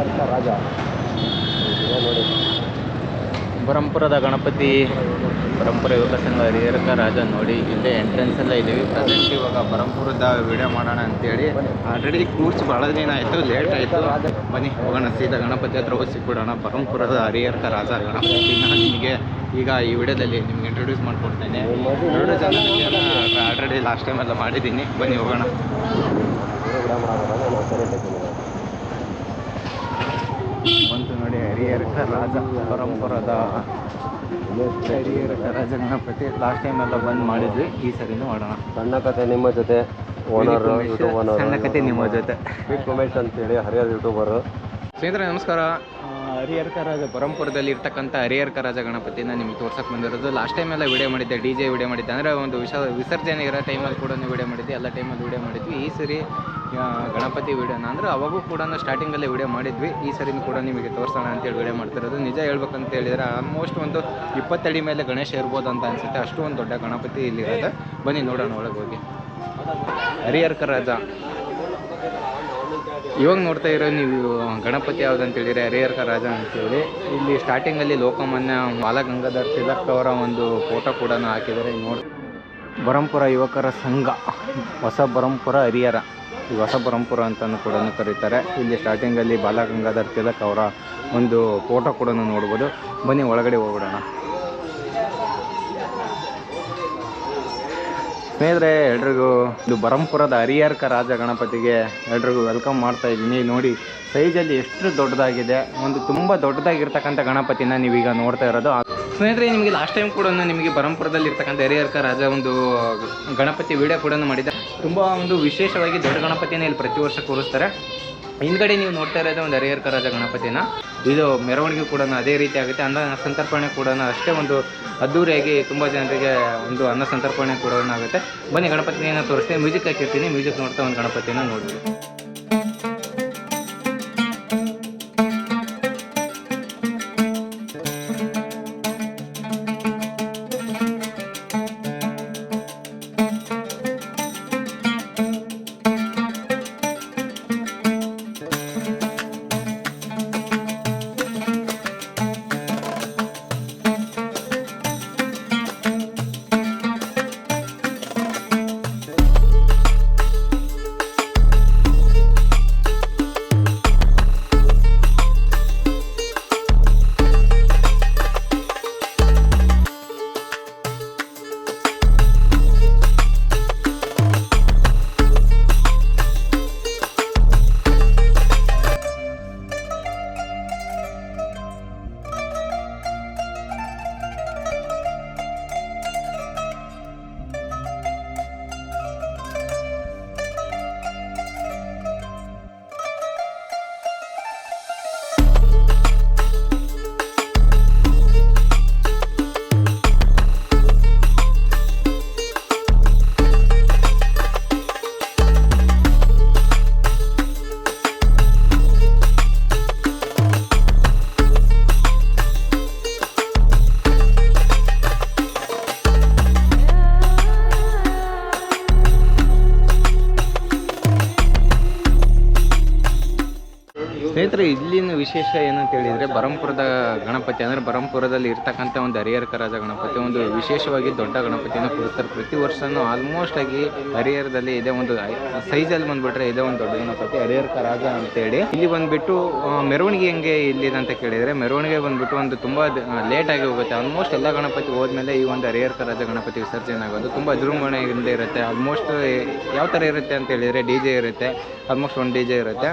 ಹರಿಹರ್ಕ ರಾಜ. ನೋಡಿ ಬರಂಪುರದ ಗಣಪತಿ ಬರಂಪುರ ಯುವಕ ಸಂಘ ಹರಿಹರಕ ರಾಜ ನೋಡಿ ಇಲ್ಲೇ ಎಂಟ್ರೆನ್ಸ್ ಎಲ್ಲ ಇದ್ದೀವಿ. ಪ್ರೆಸೆಂಟ್ ಇವಾಗ ಬರಂಪುರದ ವಿಡಿಯೋ ಮಾಡೋಣ ಅಂತೇಳಿ. ಆಲ್ರೆಡಿ ಕೂರ್ಸ್ ಭಾಳ ದಿನ ಆಯಿತು ಲೇಟ್ ಆಯಿತು. ಬನ್ನಿ ಹೋಗೋಣ ಸೀದಾ ಗಣಪತಿ ಹತ್ರ ಹೋಗಿ ಸಿಕ್ಬಿಡೋಣ. ಬರಂಪುರದ ಹರಿಹರಕ ರಾಜ ಗಣಪತಿನ ನಿಮಗೆ ಈಗ ಈ ವಿಡಿಯೋದಲ್ಲಿ ನಿಮ್ಗೆ ಇಂಟ್ರೊಡ್ಯೂಸ್ ಮಾಡಿಕೊಡ್ತೇನೆ. ಎರಡು ಜನ ಆಲ್ರೆಡಿ ಲಾಸ್ಟ್ ಟೈಮ್ ಎಲ್ಲ ಮಾಡಿದ್ದೀನಿ. ಬನ್ನಿ ಹೋಗೋಣ ವಿಡಿಯೋ ಮಾಡೋಣ ನಾನು ಸರಿ ತೆಗ್ತೀನಿ ಬಂತು ನೋಡಿ ಹರಿಹರಕ ರಾಜ ಪರಂಪರದ ಹರಿಹರಕ ರಾಜ ಗಣಪತಿ ಲಾಸ್ಟ್ ಟೈಮ್ ಎಲ್ಲ ಬಂದ್ ಮಾಡಿದ್ವಿ ಈ ಸರಿನೂ ಮಾಡೋಣ. ಸಣ್ಣ ಕತೆ ನಿಮ್ಮ ಜೊತೆ ಓನರ್ ಯೂಟ್ಯೂಬ್ ಓನರ್ ಸಣ್ಣ ಕತೆ ನಿಮ್ಮ ಜೊತೆ. ಉಮೇಶ್ ಅಂತೇಳಿ ಹರಿಹರ್ ಯೂಟ್ಯೂಬರ್ ಸ್ನೇಹಿತರೆ ನಮಸ್ಕಾರ. ಹರಿಹರಕ ರಾಜ ಬ್ರಹ್ಮಪುರದಲ್ಲಿ ಇರ್ತಕ್ಕಂಥ ಹರಿಹರ್ಕ ರಾಜ ಗಣಪತಿನ ನಿಮಗೆ ತೋರ್ಸಕ್ಕೆ ಬಂದಿರೋದು. ಲಾಸ್ಟ್ ಟೈಮ್ ಎಲ್ಲ ವಿಡಿಯೋ ಮಾಡಿದ್ದೆ ಡಿ ಜೆ ವಿಡಿಯೋ ಮಾಡಿದ್ದೆ. ಅಂದರೆ ಒಂದು ವಿಶ ವಿಸರ್ಜನೆ ಇರೋ ಟೈಮಲ್ಲಿ ಕೂಡ ವಿಡಿಯೋ ಮಾಡಿದ್ದೆ ಎಲ್ಲ ಟೈಮಲ್ಲಿ ವಿಡಿಯೋ ಮಾಡಿದ್ವಿ. ಈ ಸರಿ ಗಣಪತಿ ವಿಡಿಯೋನ ಅಂದರೆ ಅವಾಗೂ ಕೂಡ ಸ್ಟಾರ್ಟಿಂಗಲ್ಲೇ ವಿಡಿಯೋ ಮಾಡಿದ್ವಿ. ಈ ಸರಿನೂ ಕೂಡ ನಿಮಗೆ ತೋರಿಸೋಣ ಅಂತೇಳಿ ವಿಡಿಯೋ ಮಾಡ್ತಿರೋದು. ನಿಜ ಹೇಳ್ಬೇಕಂತ ಹೇಳಿದರೆ ಆಲ್ಮೋಸ್ಟ್ ಒಂದು ಇಪ್ಪತ್ತಡಿ ಮೇಲೆ ಗಣೇಶ ಇರ್ಬೋದು ಅಂತ ಅನಿಸುತ್ತೆ. ಅಷ್ಟು ಒಂದು ದೊಡ್ಡ ಗಣಪತಿ ಇಲ್ಲಿರೋದು. ಬನ್ನಿ ನೋಡೋಣ ಒಳಗೆ ಹೋಗಿ ಹರಿಹರ್ಕ ರಾಜ ಇವಾಗ ನೋಡ್ತಾ ಇರೋ ನೀವು ಗಣಪತಿ ಯಾವ್ದು ಅಂತ ಹೇಳಿದ್ರೆ ಹರಿಹರಕ ರಾಜ ಅಂತೇಳಿ. ಇಲ್ಲಿ ಸ್ಟಾರ್ಟಿಂಗಲ್ಲಿ ಲೋಕಮಾನ್ಯ ಬಾಲಗಂಗಾಧರ್ ತಿಲಕ್ ಅವರ ಒಂದು ಫೋಟೋ ಕೂಡ ಹಾಕಿದ್ದಾರೆ. ನೋಡಿ ಬರಂಪುರ ಯುವಕರ ಸಂಘ, ಹೊಸ ಬರಂಪುರ ಹರಿಹರ ಈ ಹೊಸ ಬರಂಪುರ ಅಂತಲೂ ಕೂಡ ಕರೀತಾರೆ. ಇಲ್ಲಿ ಸ್ಟಾರ್ಟಿಂಗಲ್ಲಿ ಬಾಲಗಂಗಾಧರ್ ತಿಲಕ್ ಅವರ ಒಂದು ಫೋಟೋ ಕೂಡ ನೋಡ್ಬೋದು. ಬನ್ನಿ, ಒಳಗಡೆ ಹೋಗ್ಬಿಡೋಣ. ಸ್ನೇಹಿತರೆ, ಎಲ್ರಿಗೂ ಇದು ಬರಂಪುರದ ಹರಿಹರಕ ರಾಜ ಗಣಪತಿಗೆ ಎಲ್ರಿಗೂ ವೆಲ್ಕಮ್ ಮಾಡ್ತಾ ಇದ್ದೀನಿ. ನೋಡಿ, ಸೈಜಲ್ಲಿ ಎಷ್ಟು ದೊಡ್ಡದಾಗಿದೆ, ಒಂದು ತುಂಬ ದೊಡ್ಡದಾಗಿರ್ತಕ್ಕಂಥ ಗಣಪತಿನ ನೀವೀಗ ನೋಡ್ತಾ ಇರೋದು. ಸ್ನೇಹಿತರೆ, ನಿಮಗೆ ಲಾಸ್ಟ್ ಟೈಮ್ ಕೂಡ ನಿಮಗೆ ಬರಂಪುರದಲ್ಲಿ ಇರ್ತಕ್ಕಂಥ ಹರಿಹರಕ ರಾಜ ಒಂದು ಗಣಪತಿ ವಿಡಿಯೋ ಕೂಡ ಮಾಡಿದ್ದೆ. ತುಂಬ ಒಂದು ವಿಶೇಷವಾಗಿ ದೊಡ್ಡ ಗಣಪತಿನ ಇಲ್ಲಿ ಪ್ರತಿ ವರ್ಷ ಕೂರಿಸ್ತಾರೆ. ಹಿಂದ್ಗಡೆ ನೀವು ನೋಡ್ತಾ ಇರೋದೇ ಒಂದು ಹರಿಹರ್ಕ ರಾಜ ಗಣಪತಿನ. ಇದು ಮೆರವಣಿಗೆ ಕೂಡ ಅದೇ ರೀತಿ ಆಗುತ್ತೆ. ಅನ್ನ ಸಂತರ್ಪಣೆ ಕೂಡ ಅಷ್ಟೇ ಒಂದು ಅದ್ದೂರಿಯಾಗಿ ತುಂಬ ಜನರಿಗೆ ಒಂದು ಅನ್ನ ಸಂತರ್ಪಣೆ ಕೂಡ ಆಗುತ್ತೆ. ಬನ್ನಿ ಗಣಪತಿನ ತೋರಿಸ್ತೀನಿ. ಮ್ಯೂಸಿಕ್ ಹಾಕಿರ್ತೀನಿ. ಮ್ಯೂಸಿಕ್ ನೋಡ್ತಾ ಒಂದು ಗಣಪತಿನ ನೋಡ್ಬೋದು. ಸ್ನೇಹಿತರೆ, ಇಲ್ಲಿನ ವಿಶೇಷ ಏನಂತ ಹೇಳಿದ್ರೆ ಬರಂಪುರದ ಗಣಪತಿ, ಅಂದ್ರೆ ಬರಂಪುರದಲ್ಲಿ ಇರ್ತಕ್ಕಂಥ ಒಂದು ಹರಿಹರಕ ರಾಜ ಗಣಪತಿ, ಒಂದು ವಿಶೇಷವಾಗಿ ದೊಡ್ಡ ಗಣಪತಿಯನ್ನು ಕೂರಿಸ್ತಾರೆ ಪ್ರತಿ ವರ್ಷನೂ ಆಲ್ಮೋಸ್ಟ್ ಆಗಿ ಹರಿಹರದಲ್ಲಿ ಇದೆ ಒಂದು ಸೈಜಲ್ಲಿ ಬಂದ್ಬಿಟ್ರೆ ಇದೆ ಒಂದು ದೊಡ್ಡ ಗಣಪತಿ ಹರಿಹರಕ ರಾಜ ಅಂತೇಳಿ. ಇಲ್ಲಿ ಬಂದ್ಬಿಟ್ಟು ಮೆರವಣಿಗೆ ಹೆಂಗೆ ಇಲ್ಲಿದೆ ಅಂತ ಕೇಳಿದ್ರೆ, ಮೆರವಣಿಗೆ ಬಂದ್ಬಿಟ್ಟು ಒಂದು ತುಂಬಾ ಲೇಟ್ ಆಗಿ ಹೋಗುತ್ತೆ. ಆಲ್ಮೋಸ್ಟ್ ಎಲ್ಲ ಗಣಪತಿ ಹೋದ್ಮೇಲೆ ಈ ಒಂದು ಹರಿಹರಕ ರಾಜ ಗಣಪತಿ ವಿಸರ್ಜನೆ ಆಗೋದು ತುಂಬಾ ವಿಜೃಂಭಣೆಯಿಂದ ಇರುತ್ತೆ. ಆಲ್ಮೋಸ್ಟ್ ಯಾವ ಥರ ಇರುತ್ತೆ ಅಂತ ಹೇಳಿದ್ರೆ ಡಿ ಜೆ ಇರುತ್ತೆ. ಆಲ್ಮೋಸ್ಟ್ ಒಂದು ಡಿ ಜೆ ಇರುತ್ತೆ.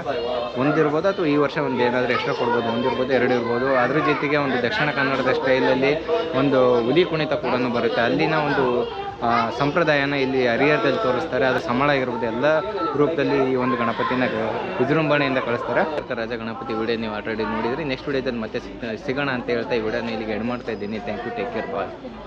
ಒಂದಿರ್ಬೋದು ಅಥವಾ ಈ ವರ್ಷ ಒಂದು ಏನಾದರೂ ಎಕ್ಸ್ಟ್ರಾ ಕೊಡ್ಬೋದು ಒಂದಿರ್ಬೋದು ಎರಡು ಇರ್ಬೋದು. ಅದ್ರ ಜೊತೆಗೆ ಒಂದು ದಕ್ಷಿಣ ಕನ್ನಡದ ಸ್ಟೈಲಲ್ಲಿ ಒಂದು ಹುಲಿ ಕುಣಿತ ಕೂಡ ಬರುತ್ತೆ. ಅಲ್ಲಿನ ಒಂದು ಸಂಪ್ರದಾಯನ ಇಲ್ಲಿ ಹರಿಹರದಲ್ಲಿ ತೋರಿಸ್ತಾರೆ. ಅದು ಸಂಬಳ ಆಗಿರ್ಬೋದು, ಎಲ್ಲ ರೂಪದಲ್ಲಿ ಈ ಒಂದು ಗಣಪತಿನ ವಿಜೃಂಭಣೆಯಿಂದ ಕಳಿಸ್ತಾರೆ. ರಾಜ ಗಣಪತಿ ವಿಡಿಯೋ ನೀವು ಆಲ್ರೆಡಿ ನೋಡಿದ್ರಿ. ನೆಕ್ಸ್ಟ್ ವಿಡಿಯೋದಲ್ಲಿ ಮತ್ತೆ ಸಿಗ್- ಸಿಗೋಣ ಅಂತ ಹೇಳ್ತಾ ಈ ವಿಡಿಯೋನ ಇಲ್ಲಿಗೆ ಎಡ್ ಮಾಡ್ತಾ ಇದ್ದೀನಿ. Thank you take care bye